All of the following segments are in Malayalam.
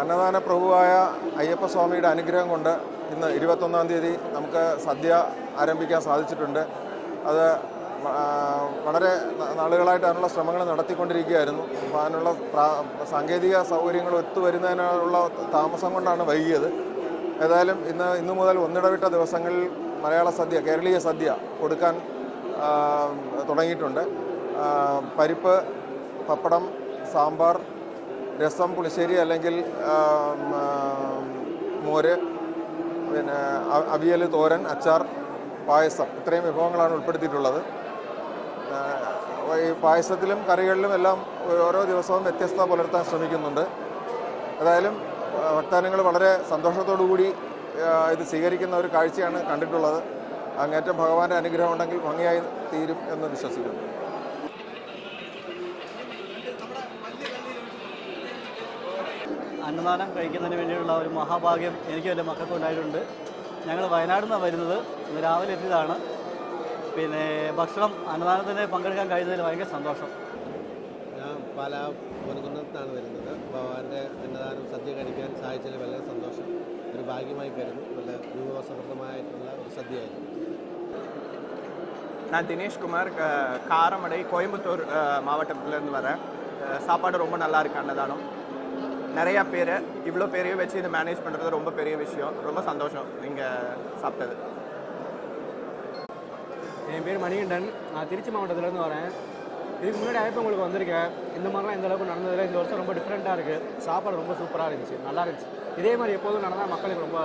അന്നദാന പ്രഭുവായ അയ്യപ്പസ്വാമിയുടെ അനുഗ്രഹം കൊണ്ട് ഇന്ന് ഇരുപത്തൊന്നാം തീയതി നമുക്ക് സദ്യ ആരംഭിക്കാൻ സാധിച്ചിട്ടുണ്ട്. അത് വളരെ നാളുകളായിട്ടുള്ള ശ്രമങ്ങൾ നടത്തിക്കൊണ്ടിരിക്കുകയായിരുന്നു. അപ്പോൾ അതിനുള്ള സാങ്കേതിക സൗകര്യങ്ങൾ ഒത്തുവരുന്നതിനുള്ള താമസം കൊണ്ടാണ് വൈകിയത്. ഏതായാലും ഇന്ന് ഇന്നു മുതൽ ഒന്നിടവിട്ട ദിവസങ്ങളിൽ മലയാള സദ്യ കേരളീയ സദ്യ കൊടുക്കാൻ തുടങ്ങിയിട്ടുണ്ട്. പരിപ്പ് പപ്പടം സാമ്പാർ രസം പുളിശ്ശേരി അല്ലെങ്കിൽ മോര് പിന്നെ അവിയൽ തോരൻ അച്ചാർ പായസം ഇത്രയും വിഭവങ്ങളാണ് ഉൾപ്പെടുത്തിയിട്ടുള്ളത്. ഈ പായസത്തിലും കറികളിലും എല്ലാം ഓരോ ദിവസവും വ്യത്യസ്തത പുലർത്താൻ ശ്രമിക്കുന്നുണ്ട്. ഏതായാലും ഭക്താനങ്ങൾ വളരെ സന്തോഷത്തോടുകൂടി ഇത് സ്വീകരിക്കുന്ന ഒരു കാഴ്ചയാണ് കണ്ടിട്ടുള്ളത്. അങ്ങേറ്റം ഭഗവാന്റെ അനുഗ്രഹം ഉണ്ടെങ്കിൽ ഭംഗിയായി തീരും എന്ന് വിശ്വസിക്കുന്നു. അന്നദാനം കഴിക്കുന്നതിന് വേണ്ടിയുള്ള ഒരു മഹാഭാഗ്യം എനിക്കും എന്റെ മക്കൾക്കും ഉണ്ടായിട്ടുണ്ട് ഞങ്ങൾ വയനാട് നിന്നാണ് വരുന്നത്. രാവിലെ എത്തിയതാണ്. പിന്നെ ഭക്ഷണം അന്നദാനത്തിന് പങ്കെടുക്കാൻ കഴിയുന്നതിൽ ഭയങ്കര സന്തോഷം ഞാൻ പാല പൊൻകുന്നത്താണ് വരുന്നത് ഭഗവാന്റെ അന്നദാനം സദ്യ കഴിക്കാൻ സാധിച്ചതിൽ വളരെ സന്തോഷം ഒരു ഭാഗ്യമായി കരുതുന്നു നല്ല രൂപസമൃദ്ധമായിട്ടുള്ള ഒരു സദ്യയായിരുന്നു நான் தினேஷ்குமார் க- காரமடை கோயம்புத்தூர் அஹ், மாவட்டத்திலேருந்து வரேன் அஹ், சாப்பாடு ரொம்ப நல்லா இருக்கு அன்னதானம் நிறையா பேர் இவ்வளோ பேரையும் வச்சு இதை மேனேஜ் பண்ணுறது ரொம்ப பெரிய விஷயம் ரொம்ப சந்தோஷம் இங்கே சாப்பிட்டது என் பேர் மணிகண்டன் நான் திருச்சி மாவட்டத்துலேருந்து வரேன் இதுக்கு முன்னாடி அழைப்பு உங்களுக்கு வந்திருக்கேன் இந்த மாதிரிலாம் இந்த அளவுக்கு நடந்ததில்லை இந்த வருஷம் ரொம்ப டிஃப்ரெண்ட்டாக இருக்குது சாப்பாடு ரொம்ப சூப்பராக இருந்துச்சு நல்லா இருந்துச்சு இதே மாதிரி எப்போதும் நடந்தால் மக்களுக்கு ரொம்ப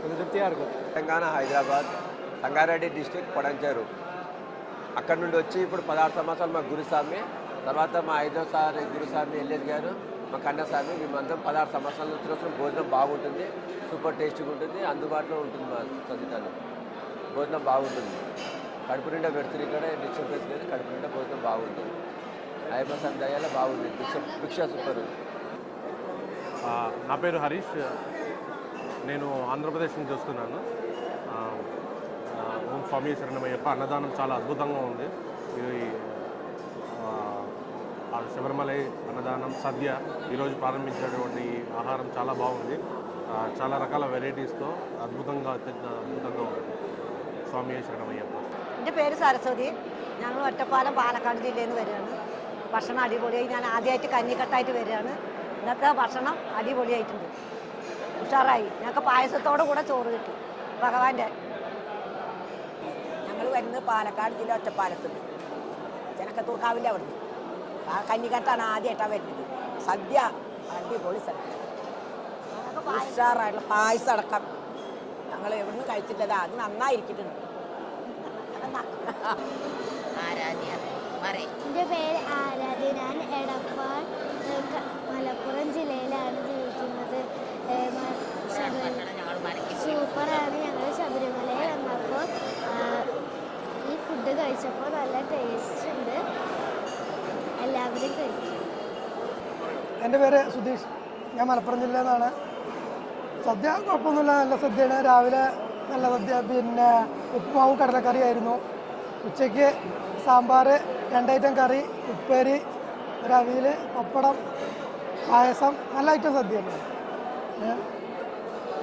கொஞ்சம் திருப்தியாக இருக்கும் తెలంగాణ హైదరాబాద్ సంగారెడ్డి డిస్టిక్ పొడంచేరు అక్కడ నుండి వచ్చి ఇప్పుడు పదహారు సంవత్సరాలు మా గురుస్వామి తర్వాత మా ఐదోసారి గురుస్వామి ఎల్లేది గారు మా కన్నస్వామి మేమందరం పదహారు సంవత్సరాల నుంచి వస్తున్నాం. భోజనం బాగుంటుంది సూపర్ టేస్టీగా ఉంటుంది అందుబాటులో ఉంటుంది మా సంగీతాన్ని భోజనం బాగుంటుంది. కడుపు నిండా పెడుతుంది ఇక్కడ డిస్టర్బెన్స్ లేదు కడుపు నిండా భోజనం బాగుంటుంది. అయ్యప్ప స్వామి బాగుంది భిక్ష భిక్ష సూపర్. నా పేరు హరీష్. నేను ఆంధ్రప్రదేశ్ నుంచి వస్తున్నాను. ఓం స్వామి శరణమయ్యప్ప అన్నదానం చాలా అద్భుతంగా ఉంది. ఇది ఆ, శబరిమలై అన్నదానం సద్య ఈరోజు ప్రారంభించినటువంటి ఈ ఆహారం చాలా బాగుంది. చాలా రకాల వెరైటీస్తో అద్భుతంగా అత్యంత అద్భుతంగా ఉంది. സ്വാമിയെ ശരണമയ്യപ്പ. എന്റെ പേര് സരസ്വതി. ഞങ്ങൾ ഒറ്റപ്പാലം പാലക്കാട് ജില്ലയിൽ നിന്ന് വരികയാണ്. ഭക്ഷണം അടിപൊളിയായി. ഞാൻ ആദ്യമായിട്ട് കഞ്ഞിക്കട്ടായിട്ട് വരികയാണ്. ഇന്നത്തെ ഭക്ഷണം അടിപൊളിയായിട്ടുണ്ട്. ഉഷാറായി. ഞങ്ങൾക്ക് പായസത്തോടു കൂടെ ചോറ് കിട്ടി. ഭഗവാന്റെ. ഞങ്ങൾ വരുന്നത് പാലക്കാട് ജില്ല ഒറ്റപ്പാലത്തുനിന്ന് ചെനക്കത്തൂർക്കാവിന്റെ അവിടുന്ന്. ആ കഞ്ഞിക്കട്ടാണ് ആദ്യമായിട്ടാണ് വരുന്നത്. സദ്യ അടിപൊളി സദ്യ ഉഷാറായിട്ടുള്ള പായസം അടക്കം. ഞങ്ങൾ എവിടുന്ന് കഴിച്ചിട്ടതാ? അത് നന്നായിരിക്കുന്നുണ്ട് ആരാധ്യ എന്റെ പേര് ആരാധ്യ. ഞാൻ എടപ്പാൾ മലപ്പുറം ജില്ലയിലാണ് ജീവിക്കുന്നത്. സൂപ്പറാണ് ഞങ്ങൾ ശബരിമലയിൽ വന്നപ്പോൾ. ഈ ഫുഡ് കഴിച്ചപ്പോൾ നല്ല ടേസ്റ്റ് ഉണ്ട്. എല്ലാവരും കഴിക്കും. എന്റെ പേര് സുധീഷ്. ഞാൻ മലപ്പുറം ജില്ലയിൽ നിന്നാണ്. സദ്യ കുഴപ്പമൊന്നുമില്ല. നല്ല സദ്യയാണ്. രാവിലെ നല്ല സദ്യ. പിന്നെ ഉപ്പുമാവും കടലക്കറിയായിരുന്നു. ഉച്ചയ്ക്ക് സാമ്പാർ രണ്ടൈറ്റം കറി ഉപ്പേരി ഒരു അവിയൽ പപ്പടം പായസം. നല്ല ഐറ്റം സദ്യയാണ്?